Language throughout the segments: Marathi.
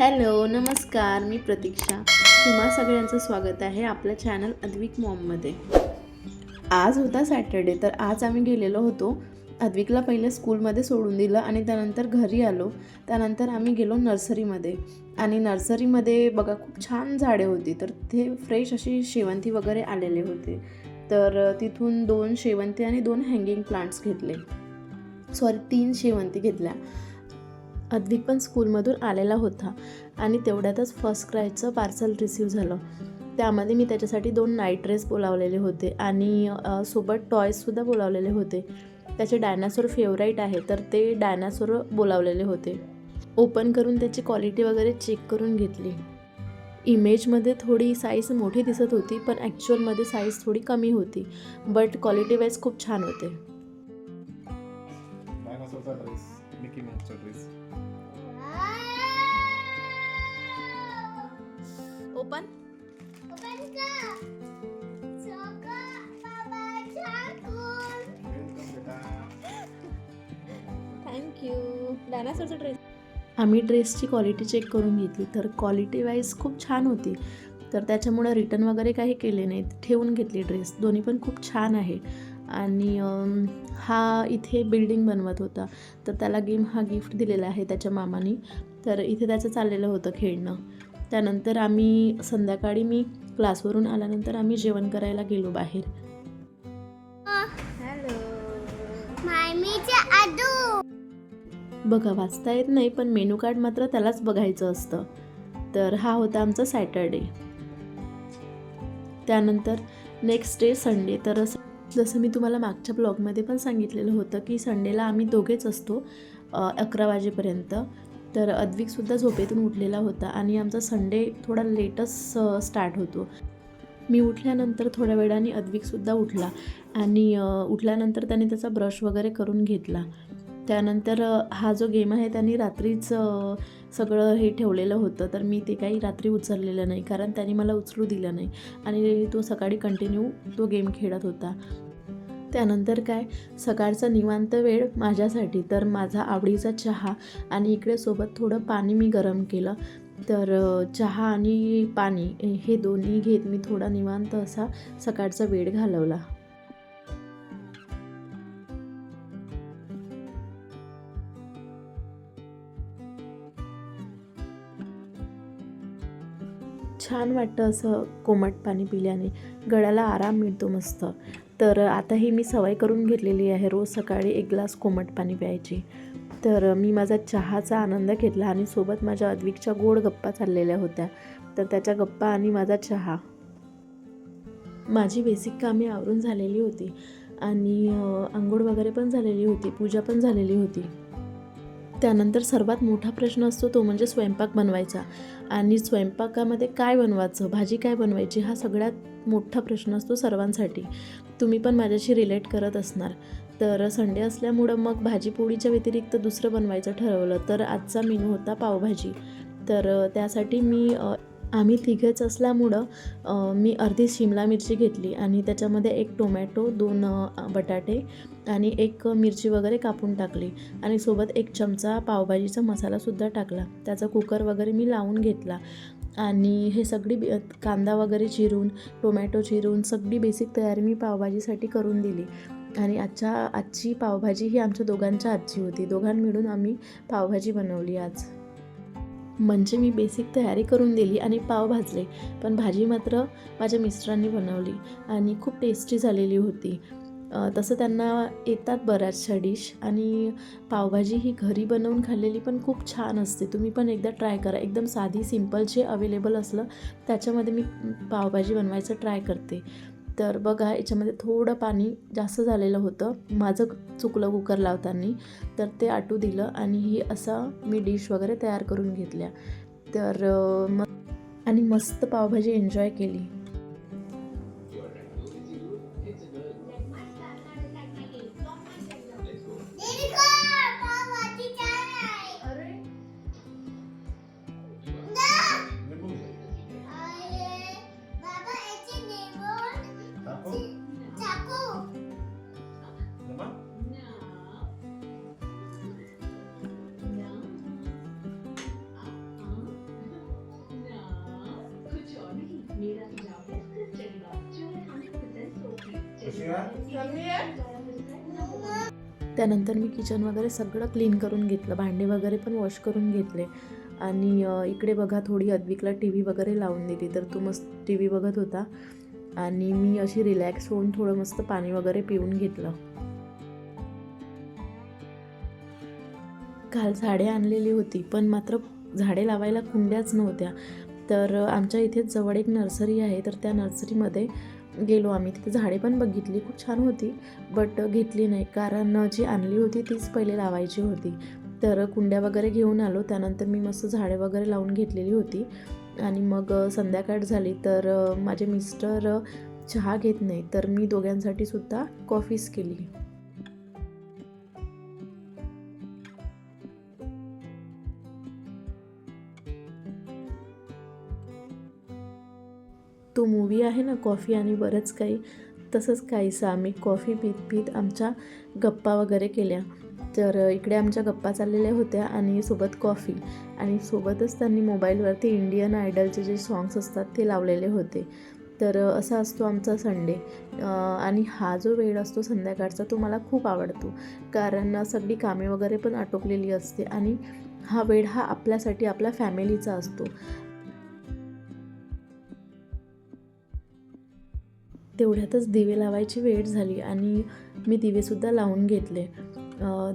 हॅलो नमस्कार मी प्रतीक्षा. तुम्हा सगळ्यांचं स्वागत आहे आपल्या चॅनल अद्विक मॉममध्ये आज होता सॅटर्डे तर आज आम्ही गेलेलो होतो अद्विकला पहिले स्कूलमध्ये सोडून दिलं आणि त्यानंतर घरी आलो. त्यानंतर आम्ही गेलो नर्सरीमध्ये आणि नर्सरीमध्ये बघा खूप छान झाडे होती तर ते फ्रेश अशी शेवंती वगैरे आलेले होते. तर तिथून दोन शेवंती आणि दोन हँगिंग प्लांट्स घेतले. सॉरी तीन शेवंती घेतल्या. अद्विक पण स्कूलमधून आलेला होता आणि तेवढ्यातच फर्स्ट क्रायचं पार्सल रिसीव झालं. त्यामध्ये मी त्याच्यासाठी दोन नाईट ड्रेस बोलावलेले होते आणि सोबत टॉयजसुद्धा बोलावलेले होते. त्याचे डायनासोर फेवराईट आहे तर ते डायनासोर बोलावलेले होते. ओपन करून त्याची क्वालिटी वगैरे चेक करून घेतली. इमेजमध्ये थोडी साईज मोठी दिसत होती पण ॲक्च्युअलमध्ये साईज थोडी कमी होती बट क्वालिटी वाईज खूप छान होते. ओपन थँक्यू डायनासोरचा ड्रेस आम्ही ड्रेसची क्वालिटी चेक करून घेतली तर क्वालिटी वाईज खूप छान होती. तर त्याच्यामुळं रिटर्न वगैरे काही केले नाहीत. ठेवून घेतली ड्रेस दोन्ही पण खूप छान आहे. आणि हा इथे बिल्डिंग बनवत होता. तर त्याला गेम हा गिफ्ट दिलेला आहे त्याच्या मामानी. तर इथे त्याचं चाललेलं होतं खेळणं. त्यानंतर आम्ही संध्याकाळी मी क्लासवरून आल्यानंतर आम्ही जेवण करायला गेलो बाहेर. बघा वाचता येत नाही पण मेनू कार्ड मात्र त्यालाच बघायचं असतं. तर हा होता आमचा सॅटरडे. त्यानंतर नेक्स्ट डे संडे. तर जसं मी तुम्हाला मागच्या ब्लॉगमध्ये पण सांगितलेलं होतं की संडेला आम्ही दोघेच असतो अकरा वाजेपर्यंत. तर अद्विकसुद्धा झोपेतून उठलेला होता आणि आमचा संडे थोडा लेटच स्टार्ट होतो. मी उठल्यानंतर थोड्या वेळाने अद्विकसुद्धा उठला आणि उठल्यानंतर त्याने त्याचा ब्रश वगैरे करून घेतला. त्यानंतर हा जो गेम आहे त्यांनी रात्रीच सगळं हे ठेवलेलं होतं. तर मी ते काही रात्री उचललेलं नाही कारण त्यांनी मला उचलू दिलं नाही आणि तो सकाळी कंटिन्यू तो गेम खेळत होता. त्यानंतर काय? सकाळचा निवांत वेळ माझ्यासाठी. तर माझा आवडीचा चहा आणि इकडे सोबत थोडं पाणी मी गरम केलं. तर चहा आणि पाणी हे दोन्ही घेत मी थोडा निवांत असा सकाळचा वेळ घालवला. छान वाटतं असं कोमट पाणी पिल्याने. गळ्याला आराम मिळतो मस्त. तर आता ही मी सवय करून घेतलेली आहे रोज सकाळी एक ग्लास कोमट पाणी प्यायची. तर मी माझा चहाचा आनंद घेतला आणि सोबत माझ्या अद्विकच्या गोड गप्पा चाललेल्या होत्या. तर त्याच्या गप्पा आणि माझा चहा. माझी बेसिक कामे आवरून झालेली होती आणि आंघोळ वगैरे पण झालेली होती पूजा पण झालेली होती. त्यानंतर सर्वात मोठा प्रश्न असतो तो म्हणजे स्वयंपाक बनवायचा. आणि स्वयंपाकामध्ये काय बनवायचं? भाजी काय बनवायची? हा सगळ्यात मोठा प्रश्न असतो सर्वांसाठी. तुम्ही पण माझ्याशी रिलेट करत असणार. तर संडे असल्यामुळं मग भाजीपोळीच्या व्यतिरिक्त दुसरं बनवायचं ठरवलं. तर आजचा मेनू होता पावभाजी. तर त्यासाठी मी आम्ही तिघेच असल्यामुळं मी अर्धी शिमला मिरची घेतली आणि त्याच्यामध्ये एक टोमॅटो दोन बटाटे आणि एक मिरची वगैरे कापून टाकली आणि सोबत एक चमचा पावभाजीचा मसालासुद्धा टाकला. त्याचा कुकर वगैरे मी लावून घेतला आणि हे सगळी कांदा वगैरे चिरून टोमॅटो चिरून सगळी बेसिक तयारी मी पावभाजीसाठी करून दिली आणि आजच्या आजची पावभाजी ही आमच्या दोघांच्या आजची होती. दोघां मिळून आम्ही पावभाजी बनवली आज. म्हणजे मी बेसिक तयारी करून दिली आणि पाव भाजले. पण भाजी मात्र माझ्या मिस्टरांनी बनवली आणि खूप टेस्टी झालेली होती. तसं त्यांना येतात बऱ्याचशा डिश आणि पावभाजी ही घरी बनवून खाल्लेली पण खूप छान असते. तुम्ही पण एकदा ट्राय करा. एकदम साधी सिंपल जे अवेलेबल असलं त्याच्यामध्ये मी पावभाजी बनवायचं ट्राय करते. तर बघा याच्यामध्ये थोडं पाणी जास्त झालेलं होतं. माझं चुकलं कुकर लावताना. तर ते आटू दिलं आणि ही असा मी डिश वगैरे तयार करून घेतल्या. तर मग आणि मस्त पावभाजी एन्जॉय केली. त्यानंतर मी किचन वगैरे सगळं क्लीन करून घेतलं. भांडे वगैरे पण वॉश करून घेतले. आणि इकडे बघा थोडी अद्विकला टी व्ही वगैरे लावून दिली तर तो मस्त टी व्ही बघत होता. आणि मी अशी रिलॅक्स होऊन थोडं मस्त पाणी वगैरे पिऊन घेतलं. काल झाडे आणलेली होती पण मात्र झाडे लावायला कुंड्याच नव्हत्या. तर आमच्या इथेच जवळ एक नर्सरी आहे तर त्या नर्सरीमध्ये गेलो आम्ही तिथे झाडे पण बघितली खूप छान होती बट घेतली नाही. कारण जी आणली होती तीच पहिले लावायची होती. तर कुंड्या वगैरे घेऊन आलो त्यानंतर मी मस्त झाडे वगैरे लावून घेतलेली होती. आणि मग संध्याकाळ झाली तर माझे मिस्टर चहा घेत नाही तर मी दोघांसाठी सुद्धा कॉफीच केली. तो मूवी आहे ना कॉफी आणि बरंच काही. तसंच काहीसं आम्ही कॉफी पीत पीत आमच्या गप्पा वगैरे केल्या. तर इकडे आमच्या गप्पा चाललेल्या होत्या आणि सोबत कॉफी आणि सोबतच त्यांनी मोबाईलवरती इंडियन आयडलचे जे सॉंग्स असतात ते लावलेले होते. तर असा असतो आमचा संडे आणि हा जो वेळ असतो संध्याकाळचा तो मला खूप आवडतो. कारण सगळी कामे वगैरे पण आटोपलेली असते आणि हा वेळ हा आपल्यासाठी आपल्या फॅमिलीचा असतो. तेवढ्यातच दिवे लावायची वेळ झाली आणि मी दिवेसुद्धा लावून घेतले.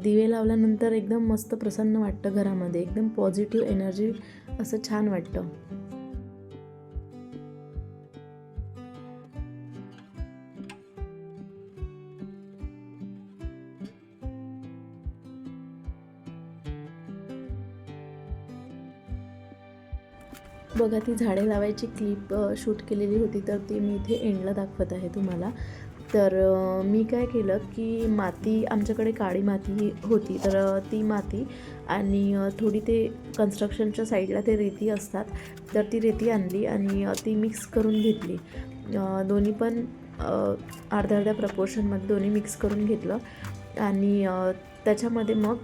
दिवे लावल्यानंतर एकदम मस्त प्रसन्न वाटतं घरामध्ये. एकदम पॉझिटिव्ह एनर्जी असं छान वाटतं. बघा ती झाडे लावायची क्लिप शूट केलेली होती तर ती मी इथे एंडला दाखवत आहे तुम्हाला. तर मी काय केलं की माती आमच्याकडे काळी माती होती तर ती माती आणि थोडी ते कन्स्ट्रक्शनच्या साईडला ते रेती असतात तर ती रेती आणली आणि ती मिक्स करून घेतली. दोन्ही पण अर्ध्या अर्ध्या प्रपोर्शनमध्ये दोन्ही मिक्स करून घेतलं आणि त्याच्यामध्ये मग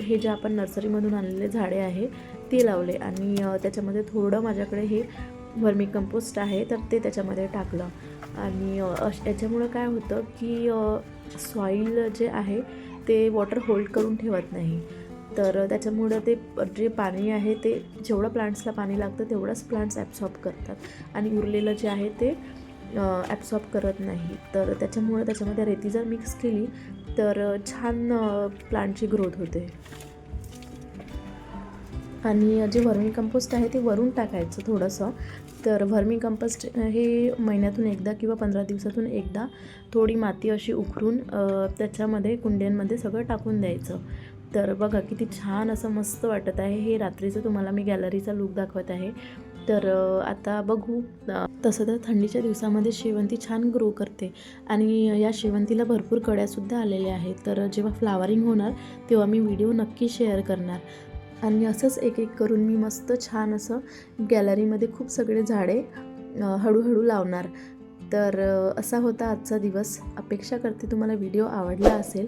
हे जे आपण नर्सरीमधून आणलेले झाडे आहे ते लावले. आणि त्याच्यामध्ये थोडं माझ्याकडे हे वर्मी कंपोस्ट आहे तर ते त्याच्यामध्ये टाकलं. आणि अश- याच्यामुळं काय होतं की सॉईल जे आहे ते वॉटर होल्ड करून ठेवत नाही. तर त्याच्यामुळं ते जे पाणी आहे ते जेवढं प्लांट्सला पाणी लागतं तेवढंच प्लांट्स ॲब्सॉर्ब करतात. आणि उरलेलं जे आहे ते ॲब्सॉर्ब करत नाही. तर त्याच्यामुळे त्याच्यामध्ये रेती जर मिक्स केली तर छान प्लांटची ग्रोथ होते. आणि जे व्हर्मी कंपोस्ट आहे ते वरून टाकायचं थोडंसं. तर व्हर्मी कंपोस्ट हे महिन्यातून एकदा किंवा पंधरा दिवसातून एकदा थोडी माती अशी उकरून त्याच्यामध्ये कुंड्यांमध्ये सगळं टाकून द्यायचं. तर बघा किती छान असं मस्त वाटत आहे. हे रात्रीचं तुम्हाला मी गॅलरीचा लुक दाखवत आहे. तर आता बघू. तसं तर थंडीच्या दिवसामध्ये शेवंती छान ग्रो करते आणि या शेवंतीला भरपूर कड्यासुद्धा आलेल्या आहेत. तर जेव्हा फ्लावरिंग होणार तेव्हा मी व्हिडिओ नक्की शेअर करणार. आणि असंच एक एक करून मी मस्त छान असं गॅलरीमध्ये खूप सगळे झाडे हळूहळू लावणार. तर असा होता आजचा दिवस. अपेक्षा करते तुम्हाला व्हिडिओ आवडला असेल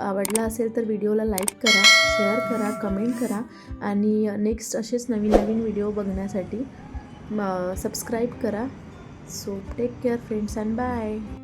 आवडला असेल तर व्हिडिओला लाईक करा शेअर करा कमेंट करा आणि नेक्स्ट असेच नवीन नवीन व्हिडिओ बघण्यासाठी सबस्क्राईब करा. So take care friends and bye